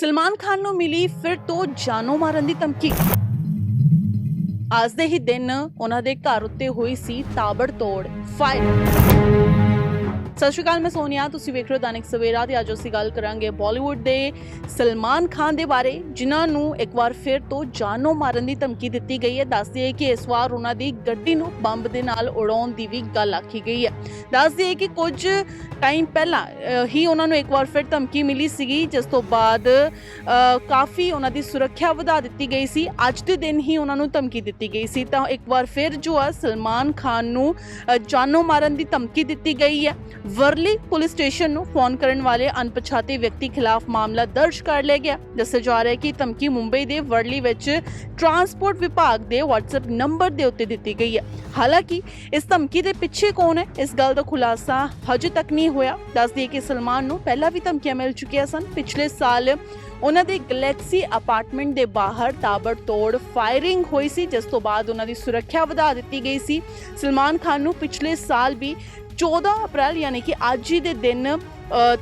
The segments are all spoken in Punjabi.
ਸਲਮਾਨ ਖਾਨ ਨੂੰ ਮਿਲੀ ਫਿਰ ਤੋਂ ਜਾਨੋਂ ਮਾਰਨ ਦੀ ਧਮਕੀ। ਅੱਜ ਦੇ ਹੀ ਦਿਨ ਉਹਨਾਂ ਦੇ ਘਰ ਉੱਤੇ ਹੋਈ ਸੀ ਤਾਬੜਤੋੜ ਫਾਇਰ। ਸਤਿ ਸ਼੍ਰੀ ਅਕਾਲ ਮੈਂ ਸੋਨੀਆ। ਤੁਸੀਂ ਵੇਖ ਰਹੇ ਹੋ ਦੈਨਿਕ ਸਵੇਰਾ ਤੇ ਅੱਜ ਅਸੀਂ ਗੱਲ ਕਰਾਂਗੇ ਬਾਲੀਵੁੱਡ ਦੇ ਸਲਮਾਨ ਖਾਨ ਦੇ ਬਾਰੇ ਜਿਨ੍ਹਾਂ ਨੂੰ ਇੱਕ ਵਾਰ ਫਿਰ ਤੋਂ ਜਾਨੋਂ ਮਾਰਨ ਦੀ ਧਮਕੀ ਦਿੱਤੀ ਗਈ ਹੈ। ਦੱਸਦੀ ਹੈ ਕਿ ਇਸ ਵਾਰ ਉਹਨਾਂ ਦੀ ਗੱਡੀ ਨੂੰ ਬੰਬ ਦੇ ਨਾਲ ਉਡਾਉਣ ਦੀ ਵੀ ਗੱਲ ਆਖੀ ਗਈ ਹੈ। ਦੱਸਦੀ ਹੈ ਕਿ ਕੁਝ ਟਾਈਮ ਪਹਿਲਾਂ ਹੀ ਉਹਨਾਂ ਨੂੰ ਇੱਕ ਵਾਰ ਫਿਰ ਧਮਕੀ ਮਿਲੀ ਸੀਗੀ ਜਿਸ ਤੋਂ ਬਾਅਦ ਕਾਫੀ ਉਹਨਾਂ ਦੀ ਸੁਰੱਖਿਆ ਵਧਾ ਦਿੱਤੀ ਗਈ ਸੀ। ਅੱਜ ਦੇ ਦਿਨ ਹੀ ਉਹਨਾਂ ਨੂੰ ਧਮਕੀ ਦਿੱਤੀ ਗਈ ਸੀ। ਤਾਂ ਇੱਕ ਵਾਰ ਫਿਰ ਜੋ ਆ ਸਲਮਾਨ ਖਾਨ ਨੂੰ ਅ, ਜਾਨੋਂ ਮਾਰਨ ਦੀ ਧਮਕੀ ਦਿੱਤੀ ਗਈ ਹੈ। ਵਰਲੀ ਪੁਲਿਸ ਸਟੇਸ਼ਨ ਨੂੰ ਫੋਨ ਕਰਨ ਵਾਲੇ ਅਣਪਛਾਤੇ ਵਿਅਕਤੀ ਖਿਲਾਫ ਮਾਮਲਾ ਦਰਜ ਕਰ ਲਿਆ ਗਿਆ। ਦੱਸਿਆ ਜਾ ਰਿਹਾ ਹੈ ਕਿ ਧਮਕੀ ਮੁੰਬਈ ਦੇ ਵਰਲੀ ਵਿੱਚ ਟਰਾਂਸਪੋਰਟ ਵਿਭਾਗ ਦੇ WhatsApp ਨੰਬਰ ਦੇ ਉੱਤੇ ਦਿੱਤੀ ਗਈ ਹੈ। ਹਾਲਾਂਕਿ, ਇਸ ਧਮਕੀ ਦੇ ਪਿੱਛੇ ਕੌਣ ਹੈ? ਇਸ ਗੱਲ ਦਾ ਖੁਲਾਸਾ ਹਜੇ ਤੱਕ ਨਹੀਂ ਹੋਇਆ। ਦੱਸਦੀ ਹੈ ਕਿ ਸਲਮਾਨ ਨੂੰ ਪਹਿਲਾਂ ਵੀ ਧਮਕੀਆਂ ਮਿਲ ਚੁੱਕੀਆਂ ਸਨ। ਪਿਛਲੇ ਸਾਲ ਉਹਨਾਂ ਦੇ ਗੈਲੈਕਸੀ ਅਪਾਰਟਮੈਂਟ ਦੇ ਬਾਹਰ ਤਾਬੜਤੋੜ ਫਾਇਰਿੰਗ ਹੋਈ ਸੀ, ਜਿਸ ਤੋਂ ਬਾਅਦ ਉਹਨਾਂ ਦੀ ਸੁਰੱਖਿਆ ਵਧਾ ਦਿੱਤੀ ਗਈ ਸੀ। ਸਲਮਾਨ ਖਾਨ ਨੂੰ ਪਿਛਲੇ ਸਾਲ ਵੀ 14 ਅਪ੍ਰੈਲ ਯਾਨੀ ਕਿ ਅੱਜ ਹੀ ਦੇ ਦਿਨ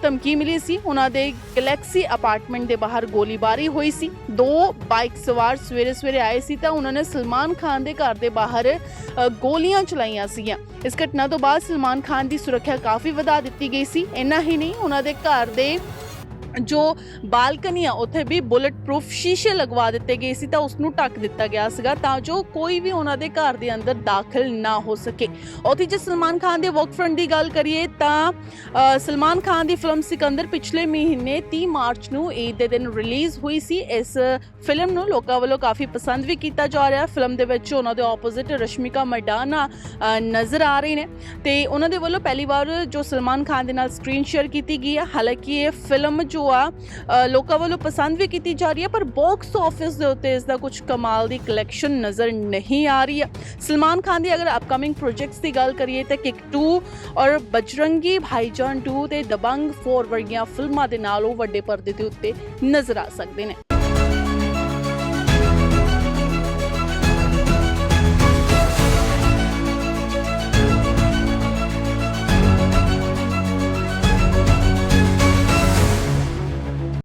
ਧਮਕੀ ਮਿਲੀ ਸੀ। ਉਹਨਾਂ ਦੇ ਗੈਲੈਕਸੀ ਅਪਾਰਟਮੈਂਟ ਦੇ ਬਾਹਰ ਗੋਲੀਬਾਰੀ ਹੋਈ ਸੀ। ਦੋ ਬਾਈਕ ਸਵਾਰ ਸਵੇਰੇ ਸਵੇਰੇ ਆਏ ਸੀ ਤਾਂ ਉਹਨਾਂ ਨੇ ਸਲਮਾਨ ਖਾਨ ਦੇ ਘਰ ਦੇ ਬਾਹਰ ਗੋਲੀਆਂ ਚਲਾਈਆਂ ਸੀਗੀਆਂ। ਇਸ ਘਟਨਾ ਤੋਂ ਬਾਅਦ ਸਲਮਾਨ ਖਾਨ ਦੀ ਸੁਰੱਖਿਆ ਕਾਫੀ ਵਧਾ ਦਿੱਤੀ ਗਈ ਸੀ। ਇੰਨਾ ਹੀ ਨਹੀਂ, ਉਹਨਾਂ ਦੇ ਘਰ ਦੇ ਜੋ ਬਾਲਕਨੀ ਆ ਉੱਥੇ ਵੀ ਬੁਲਟ ਪ੍ਰੂਫ ਸ਼ੀਸ਼ੇ ਲਗਵਾ ਦਿੱਤੇ ਗਏ ਸੀ ਤਾਂ ਉਸ ਨੂੰ ਢੱਕ ਦਿੱਤਾ ਗਿਆ ਸੀਗਾ ਤਾਂ ਜੋ ਕੋਈ ਵੀ ਉਹਨਾਂ ਦੇ ਘਰ ਦੇ ਅੰਦਰ ਦਾਖਲ ਨਾ ਹੋ ਸਕੇ। ਉੱਥੇ ਜੇ ਸਲਮਾਨ ਖਾਨ ਦੇ ਵਰਕ ਫਰੰਟ ਦੀ ਗੱਲ ਕਰੀਏ ਤਾਂ ਸਲਮਾਨ ਖਾਨ ਦੀ ਫਿਲਮ ਸਿਕੰਦਰ ਪਿਛਲੇ ਮਹੀਨੇ 30 ਮਾਰਚ ਨੂੰ ਈਦ ਦੇ ਦਿਨ ਰਿਲੀਜ਼ ਹੋਈ ਸੀ। ਇਸ ਫਿਲਮ ਨੂੰ ਲੋਕਾਂ ਵੱਲੋਂ ਕਾਫੀ ਪਸੰਦ ਵੀ ਕੀਤਾ ਜਾ ਰਿਹਾ। ਫਿਲਮ ਦੇ ਵਿੱਚ ਉਹਨਾਂ ਦੇ ਆਪੋਜ਼ਿਟ ਰਸ਼ਮਿਕਾ ਮਡਾਨਾ ਨਜ਼ਰ ਆ ਰਹੀ ਨੇ ਤੇ ਉਹਨਾਂ ਦੇ ਵੱਲੋਂ ਪਹਿਲੀ ਵਾਰ ਜੋ ਸਲਮਾਨ ਖਾਨ ਦੇ ਨਾਲ ਸਕਰੀਨ ਸ਼ੇਅਰ ਕੀਤੀ ਗਈ ਹੈ। ਹਾਲਾਂਕਿ ਇਹ ਫਿਲਮ ਜੋ ਆ। ਲੋਕਾਂ ਵੱਲੋਂ ਪਸੰਦ ਵੀ ਕੀਤੀ ਜਾ ਰਹੀ ਹੈ, ਪਰ ਬਾਕਸ ਆਫਿਸ ਦੇ ਉੱਤੇ ਇਸ ਦਾ ਕੁਝ ਕਮਾਲ ਦੀ ਕਲੈਕਸ਼ਨ ਨਜ਼ਰ ਨਹੀਂ ਆ ਰਹੀ ਹੈ। ਸਲਮਾਨ ਖਾਨ ਦੀ ਅਗਰ ਅਪਕਮਿੰਗ ਪ੍ਰੋਜੈਕਟਸ ਦੀ ਗੱਲ ਕਰੀਏ ਤਾਂ ਕਿਕ 2 ਔਰ ਬਜਰੰਗੀ ਭਾਈਜਾਨ 2 ਤੇ ਦਬੰਗ 4 ਵਰਗੀਆਂ ਫਿਲਮਾਂ ਦੇ ਨਾਲ ਉਹ ਵੱਡੇ ਪਰਦੇ ਦੇ ਉੱਤੇ ਨਜ਼ਰ ਆ ਸਕਦੇ ਨੇ।